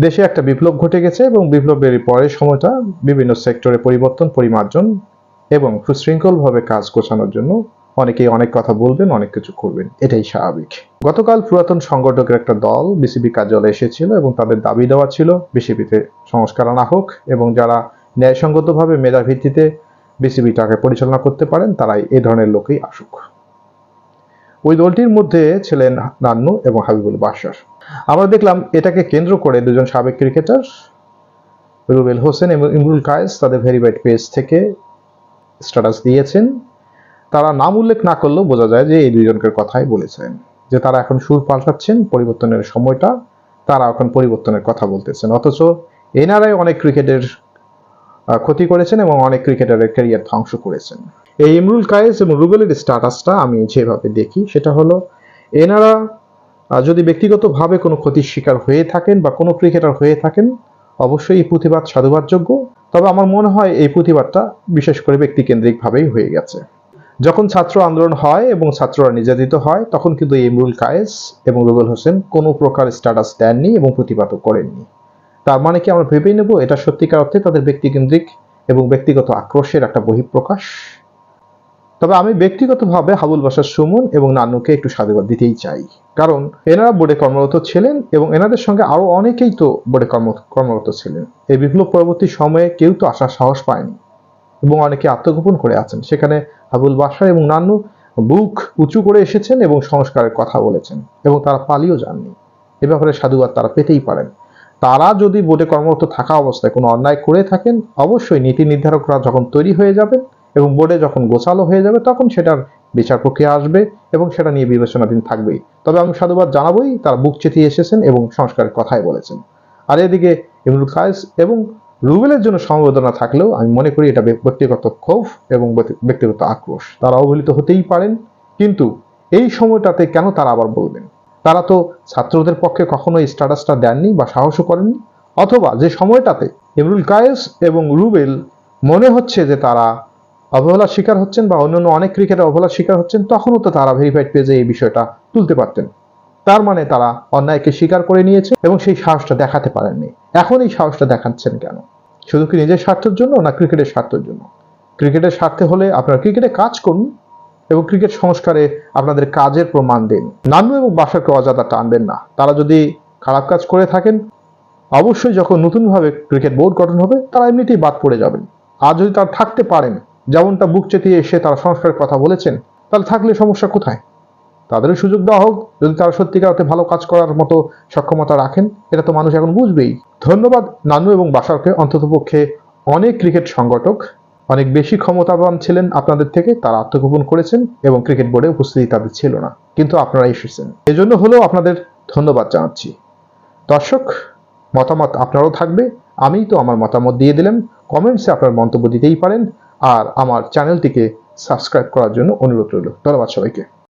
দেশে একটা বিপ্লব ঘটে গেছে এবং বিপ্লবের পরের সময়টা বিভিন্ন সেক্টরে পরিবর্তন, পরিমার্জন এবং সুশৃঙ্খলভাবে কাজ গোছানোর জন্য অনেকেই অনেক কথা বলবেন, অনেক কিছু করবেন। এটাই স্বাভাবিক। গতকাল পুরাতন সংগঠকের একটা দল বিসিবি কার্যালয়ে এসেছিল এবং তাদের দাবি দেওয়া ছিল, বিসিবিতে সংস্কার আনা হোক এবং যারা ন্যায়সঙ্গতভাবে মেধা ভিত্তিতে বিসিবিটাকে পরিচালনা করতে পারেন, তারাই এ ধরনের লোকেই আসুক। ওই দলটির মধ্যে ছিলেন নান্নু এবং হাবিবুল বাসার আমরা দেখলাম এটাকে কেন্দ্র করে দুজন সাবেক ক্রিকেটার রুবেল হোসেন এবং ইমরুল কায়েস তাদের ভেরিফাইড পেজ থেকে স্ট্যাটাস দিয়েছেন। তারা নাম উল্লেখ না করলেও বোঝা যায় যে এই দুইজনকে কথাই বলেছেন, যে তারা এখন সুর পাল্টাচ্ছেন পরিবর্তনের সময়টা, তারা এখন পরিবর্তনের কথা বলতেছেন। অথচ এনারাই অনেক ক্রিকেটের ক্ষতি করেছেন এবং অনেক ক্রিকেটারের ক্যারিয়ার ধ্বংস করেছেন। এই ইমরুল কায়েস এবং রুবেলের স্ট্যাটাসটা আমি যেভাবে দেখি, সেটা হলো এনারা যদি ব্যক্তিগতভাবে কোনো ক্ষতির শিকার হয়ে থাকেন বা কোনো ক্রিকেটার হয়ে থাকেন, অবশ্যই এই প্রতিবাদ সাধুবাদযোগ্য। তবে আমার মনে হয় এই প্রতিবাদটা বিশেষ করে ব্যক্তিকেন্দ্রিকভাবেই হয়ে গেছে। যখন ছাত্র আন্দোলন হয় এবং ছাত্ররা নির্যাতিত হয়, তখন কিন্তু ইমরুল কায়েস এবং রুবেল হোসেন কোনো প্রকার স্ট্যাটাস দেননি এবং প্রতিবাদও করেননি। তার মানে কি আমরা ভেবেই নেব এটা সত্যিকার অর্থে তাদের ব্যক্তিকেন্দ্রিক এবং ব্যক্তিগত আক্রোশের একটা বহিঃপ্রকাশ? তবে আমি ব্যক্তিগতভাবে হাবুল বাসার সুমন এবং নান্নুকে একটু সাধুবাদ দিতেই চাই। কারণ এনারা বোর্ডে কর্মরত ছিলেন এবং এনাদের সঙ্গে আরও অনেকেই তো বোর্ডে কর্ম, কর্মরত ছিলেন। এই বিপ্লব পরবর্তী সময়ে কেউ তো আসার সাহস পায়নি এবং অনেকে আত্মগোপন করে আছেন। সেখানে হাবুল বাসা এবং নান্নু বুক উঁচু করে এসেছেন এবং সংস্কারের কথা বলেছেন এবং তারা পালিয়েও যাননি। এ ব্যাপারে সাধুবাদ তারা পেতেই পারেন। তারা যদি বোর্ডে কর্মরত থাকা অবস্থায় কোনো অন্যায় করে থাকেন, অবশ্যই নীতি নির্ধারকরা যখন তৈরি হয়ে যাবেন এবং বোর্ডে যখন গোছালো হয়ে যাবে, তখন সেটার বিচার প্রক্রিয়া আসবে এবং সেটা নিয়ে বিবেচনাধীন থাকবেই। তবে আমি সাধুবাদ জানাবোই, তারা বুক চেতিয়ে এসেছেন এবং সংস্কারের কথাই বলেছেন। আর এদিকে ইমরুল খায়েস এবং রুবেলের জন্য সমবেদনা থাকলেও আমি মনে করি এটা ব্যক্তিগত ক্ষোভ এবং ব্যক্তি- ব্যক্তিগত আক্রোশ। তারা অবহেলিত হতেই পারেন, কিন্তু এই সময়টাতে কেন তারা আবার বলবেন? তারা তো ছাত্রদের পক্ষে কখনো স্ট্যাটাসটা দেননি বা সাহসও করেননি। অথবা যে সময়টাতে ইমরুল কায়েস এবং রুবেল মনে হচ্ছে যে তারা অবহেলার শিকার হচ্ছেন বা অন্যান্য অনেক ক্রিকেটার অবহেলার শিকার হচ্ছেন, তখনও তো তারা ভেরিফাইড পেজে এই বিষয়টা তুলতে পারতেন। তার মানে তারা অন্যায়কে স্বীকার করে নিয়েছে এবং সেই সাহসটা দেখাতে পারেননি। এখন এই সাহসটা দেখাচ্ছেন কেন? শুধু কি নিজের স্বার্থের জন্য না ক্রিকেটের স্বার্থের জন্য? ক্রিকেটের স্বার্থে হলে আপনারা ক্রিকেটে কাজ করুন এবং ক্রিকেট সংস্কারে আপনাদের কাজের প্রমাণ দিন। নান্নু এবং বাসাকে অজাদা টানবেন না। তারা যদি খারাপ কাজ করে থাকেন, অবশ্যই যখন নতুনভাবে ক্রিকেট বোর্ড গঠন হবে, তারা এমনিতেই বাদ পড়ে যাবেন। আর যদি তারা থাকতে পারেন, যেমনটা বুক চেতিয়ে এসে তারা সংস্কারের কথা বলেছেন, তাহলে থাকলে সমস্যা কোথায়? তাদেরও সুযোগ দেওয়া হোক। যদি তারা সত্যিকার অর্থে ভালো কাজ করার মতো সক্ষমতা রাখেন, এটা তো মানুষ এখন বুঝবেই। ধন্যবাদ নানু এবং বাসারকে। অন্ততপক্ষে অনেক ক্রিকেট সংগঠক অনেক বেশি ক্ষমতাবান ছিলেন আপনাদের থেকে, তারা আত্মগোপন করেছেন এবং ক্রিকেট বোর্ডে উপস্থিতি তাদের ছিল না। কিন্তু আপনারা এসেছেন। এজন্য হলেও আপনাদের ধন্যবাদ জানাচ্ছি। দর্শক, মতামত আপনারও থাকবে। আমি তো আমার মতামত দিয়ে দিলাম। কমেন্টসে আপনার মন্তব্য দিতেই পারেন। আর আমার চ্যানেলটিকে সাবস্ক্রাইব করার জন্য অনুরোধ রইল। ধন্যবাদ সবাইকে।